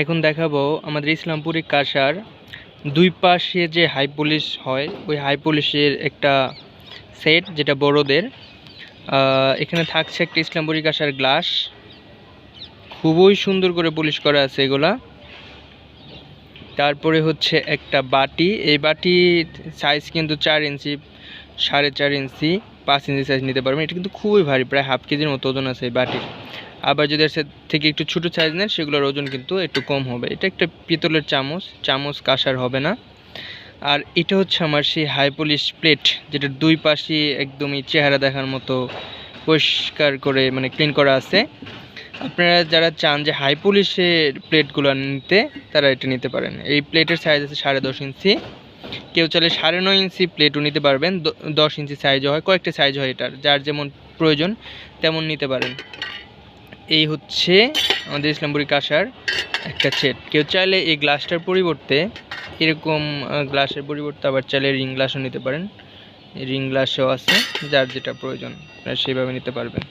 এখন দেখাবো আমাদের ইসলামপুরি কাঁসার দুই পাশে যে হাই পুলিশ হয়, ওই হাই পুলিশের একটা সেট যেটা বড়দের। এখানে থাকছে একটা ইসলামপুরি কাঁসার গ্লাস। খুবই সুন্দর করে পুলিশ করা আছে এগুলা। তারপরে হচ্ছে একটা বাটি। এই বাটির সাইজ কিন্তু চার ইঞ্চি, সাড়ে চার ইঞ্চি। পাঁচ ইঞ্চি সাইজ নিতে পারবেন। এটা কিন্তু খুবই ভারী, প্রায় হাফ কেজির মতো ওজন আছে এই বাটির। আবার যদি এর থেকে একটু ছোটো সাইজ নেন, সেগুলোর ওজন কিন্তু একটু কম হবে। এটা একটা পিতলের চামচ চামচ কাঁসার হবে না। আর এটা হচ্ছে আমার সেই হাই পলিশ প্লেট যেটা দুই পাশে একদমই চেহারা দেখার মতো পরিষ্কার করে মানে ক্লিন করা আছে। আপনারা যারা চান যে হাই পলিশের প্লেটগুলো নিতে, তারা এটা নিতে পারেন। এই প্লেটের সাইজ আছে সাড়ে দশ ইঞ্চি। কেউ চাইলে সাড়ে নয় ইঞ্চি প্লেটও নিতে পারবেন দশ ইঞ্চি সাইজও হয়, কয়েকটা সাইজ হয় এটার, যার যেমন প্রয়োজন তেমন নিতে পারেন। এই হচ্ছে আমাদের ইসলামপুরি কাঁসার একটা সেট কেউ চাইলে এই গ্লাসটার পরিবর্তে এরকম গ্লাসের পরিবর্তে আবার চাইলে রিং গ্লাসও নিতে পারেন। রিং গ্লাসও আছে, যার যেটা প্রয়োজন সেভাবে নিতে পারবেন।